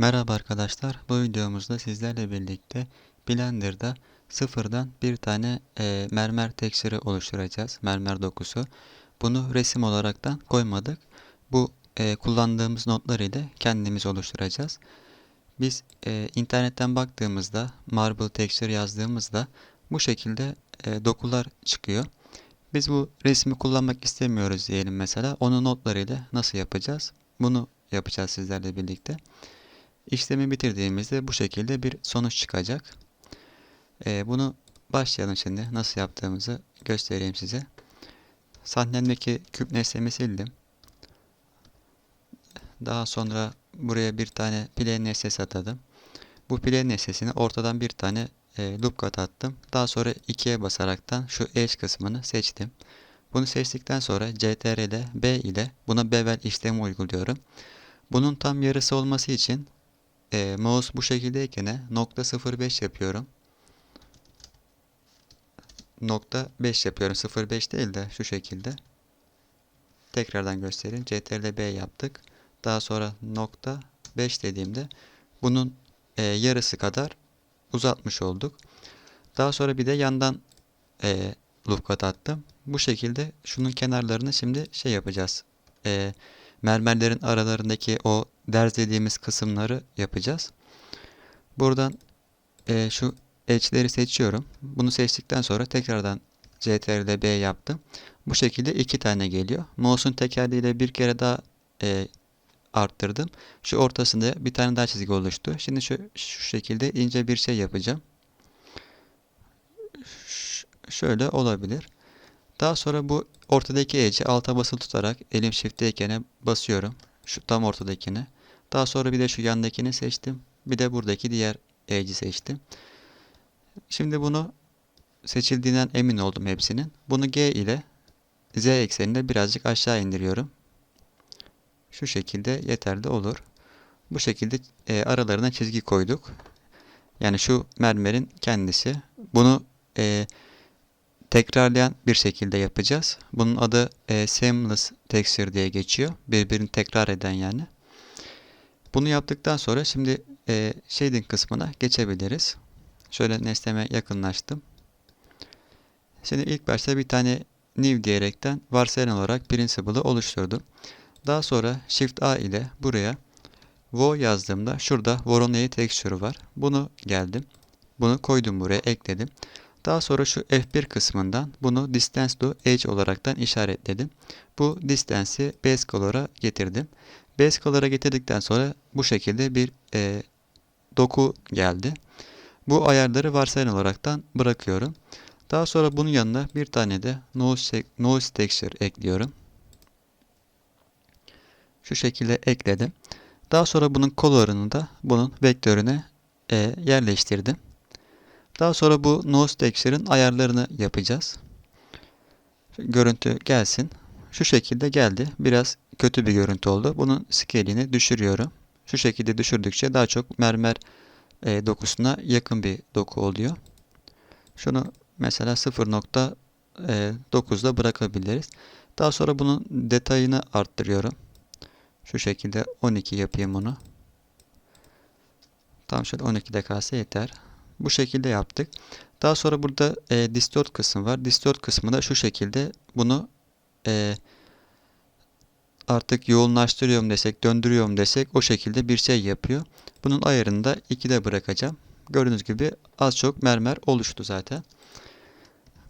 Merhaba arkadaşlar. Bu videomuzda sizlerle birlikte Blender'da sıfırdan bir tane e, mermer tekstürü oluşturacağız. Mermer dokusu. Bunu resim olaraktan koymadık. Bu e, kullandığımız notları ile kendimiz oluşturacağız. Biz e, internetten baktığımızda marble texture yazdığımızda bu şekilde e, dokular çıkıyor. Biz bu resmi kullanmak istemiyoruz diyelim mesela. Onun notlarıyla nasıl yapacağız? Bunu yapacağız sizlerle birlikte. İşlemi bitirdiğimizde bu şekilde bir sonuç çıkacak. Ee, bunu başlayalım şimdi. Nasıl yaptığımızı göstereyim size. Sahnemdeki küp nesnemi sildim. Daha sonra buraya bir tane plane nesnesi atadım. Bu plane nesnesine ortadan bir tane e, loop kat attım. Daha sonra ikiye basaraktan şu edge kısmını seçtim. Bunu seçtikten sonra CTRL B ile buna bevel işlemi uyguluyorum. Bunun tam yarısı olması için e, mouse bu şekildeyken nokta 0.5 yapıyorum. Nokta 5 yapıyorum. 0.5 değil de şu şekilde. Tekrardan göstereyim. CTRL B yaptık. Daha sonra nokta 5 dediğimde bunun e, yarısı kadar uzatmış olduk. Daha sonra bir de yandan e, loop kat attım. Bu şekilde şunun kenarlarını şimdi şey yapacağız. E, mermerlerin aralarındaki o derz dediğimiz kısımları yapacağız. Buradan e, şu edge'leri seçiyorum. Bunu seçtikten sonra tekrardan CTRL B yaptım. Bu şekilde iki tane geliyor. Mouse'un tekerleğiyle bir kere daha e, arttırdım. Şu ortasında bir tane daha çizgi oluştu. Şimdi şu, şu şekilde ince bir şey yapacağım. Ş şöyle olabilir. Daha sonra bu ortadaki edge'i alta basılı tutarak elim shift'teyken basıyorum. Şu tam ortadakini. Daha sonra bir de şu yandakini seçtim. Bir de buradaki diğer edge'i seçtim. Şimdi bunu seçildiğinden emin oldum hepsinin. Bunu G ile Z ekseninde birazcık aşağı indiriyorum. Şu şekilde yeterli olur. Bu şekilde e, aralarına çizgi koyduk. Yani şu mermerin kendisi. Bunu e, tekrarlayan bir şekilde yapacağız. Bunun adı e, seamless texture diye geçiyor. Birbirini tekrar eden yani. Bunu yaptıktan sonra şimdi e, shading kısmına geçebiliriz. Şöyle nesneme yakınlaştım. Şimdi ilk başta bir tane new diyerekten varsayılan olarak principle'ı oluşturdum. Daha sonra shift A ile buraya Vo yazdığımda şurada Voronezh texture var. Bunu geldim. Bunu koydum buraya ekledim. Daha sonra şu F1 kısmından bunu distance to edge olaraktan işaretledim. Bu distance'i base color'a getirdim. Base color'a getirdikten sonra bu şekilde bir e, doku geldi. Bu ayarları varsayılan olaraktan bırakıyorum. Daha sonra bunun yanına bir tane de nose, nose texture ekliyorum. Şu şekilde ekledim. Daha sonra bunun color'ını da bunun vektörüne e, yerleştirdim. Daha sonra bu nose texture'ın ayarlarını yapacağız. Görüntü gelsin. Şu şekilde geldi. Biraz kötü bir görüntü oldu. Bunun scale'ini düşürüyorum. Şu şekilde düşürdükçe daha çok mermer e, dokusuna yakın bir doku oluyor. Şunu mesela 0.9'da bırakabiliriz. Daha sonra bunun detayını arttırıyorum. Şu şekilde 12 yapayım onu. Tam şöyle 12'de kalsa yeter. Bu şekilde yaptık. Daha sonra burada e, distort kısmı var. Distort kısmı da şu şekilde bunu e, artık yoğunlaştırıyorum desek, döndürüyorum desek o şekilde bir şey yapıyor. Bunun ayarını da 2'de bırakacağım. Gördüğünüz gibi az çok mermer oluştu zaten.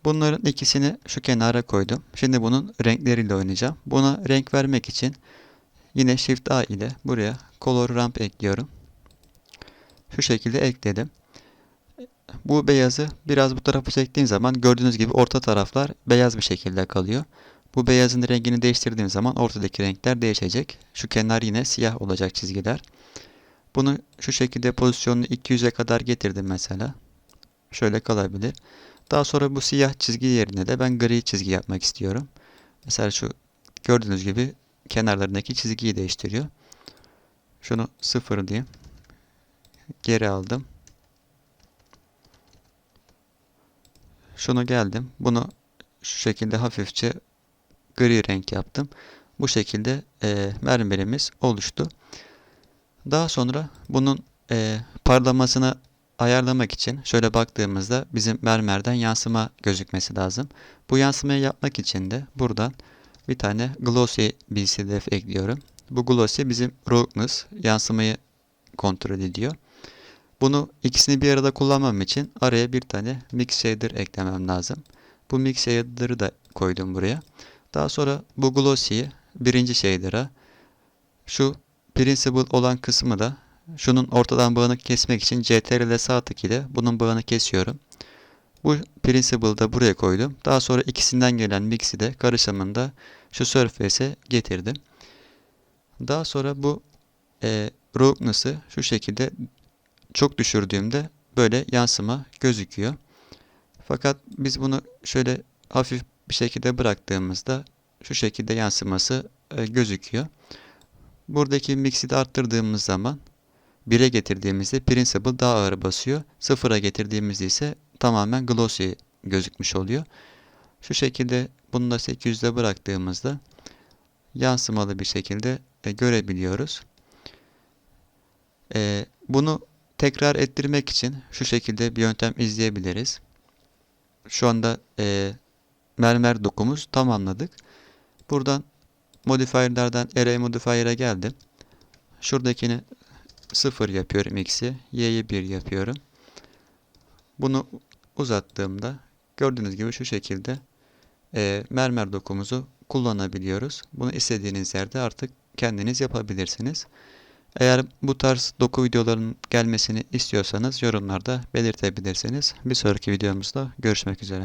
Bunların ikisini şu kenara koydum. Şimdi bunun renkleriyle oynayacağım. Buna renk vermek için yine Shift A ile buraya Color Ramp ekliyorum. Şu şekilde ekledim. Bu beyazı biraz bu tarafa çektiğim zaman gördüğünüz gibi orta taraflar beyaz bir şekilde kalıyor. Bu beyazın rengini değiştirdiğim zaman ortadaki renkler değişecek. Şu kenar yine siyah olacak çizgiler. Bunu şu şekilde pozisyonunu 200'e kadar getirdim mesela. Şöyle kalabilir. Daha sonra bu siyah çizgi yerine de ben gri çizgi yapmak istiyorum. Mesela şu gördüğünüz gibi kenarlarındaki çizgiyi değiştiriyor. Şunu sıfır diyeyim. Geri aldım. Şunu geldim. Bunu şu şekilde hafifçe gri renk yaptım. Bu şekilde e, mermerimiz oluştu. Daha sonra bunun eee, parlamasını ayarlamak için şöyle baktığımızda bizim mermerden yansıma gözükmesi lazım. Bu yansımayı yapmak için de buradan bir tane glossy BCDF ekliyorum. Bu glossy bizim roughness yansımayı kontrol ediyor. Bunu ikisini bir arada kullanmam için araya bir tane mix shader eklemem lazım. Bu mix shader'ı da koydum buraya. Daha sonra bu glossy'yi birinci shader'a şu principal olan kısmı da şunun ortadan bağını kesmek için CTRL sağ tık ile bunun bağını kesiyorum. Bu principal'ı da buraya koydum. Daha sonra ikisinden gelen mix'i de karışımında şu surface'e getirdim. Daha sonra bu e, roughness'ı şu şekilde çok düşürdüğümde böyle yansıma gözüküyor. Fakat biz bunu şöyle hafif bir şekilde bıraktığımızda şu şekilde yansıması e, gözüküyor. Buradaki mix'i de arttırdığımız zaman 1'e getirdiğimizde principal daha ağır basıyor. 0'a getirdiğimizde ise tamamen glossy gözükmüş oluyor. Şu şekilde bunu da 800'de bıraktığımızda yansımalı bir şekilde e, görebiliyoruz. E, bunu tekrar ettirmek için şu şekilde bir yöntem izleyebiliriz. Şu anda e, mermer dokumuz tamamladık. Buradan modifierlerden array modifier'a geldim. Şuradakini 0 yapıyorum x'i, y'yi 1 yapıyorum. Bunu uzattığımda gördüğünüz gibi şu şekilde e, mermer dokumuzu kullanabiliyoruz. Bunu istediğiniz yerde artık kendiniz yapabilirsiniz. Eğer bu tarz doku videolarının gelmesini istiyorsanız yorumlarda belirtebilirsiniz. Bir sonraki videomuzda görüşmek üzere.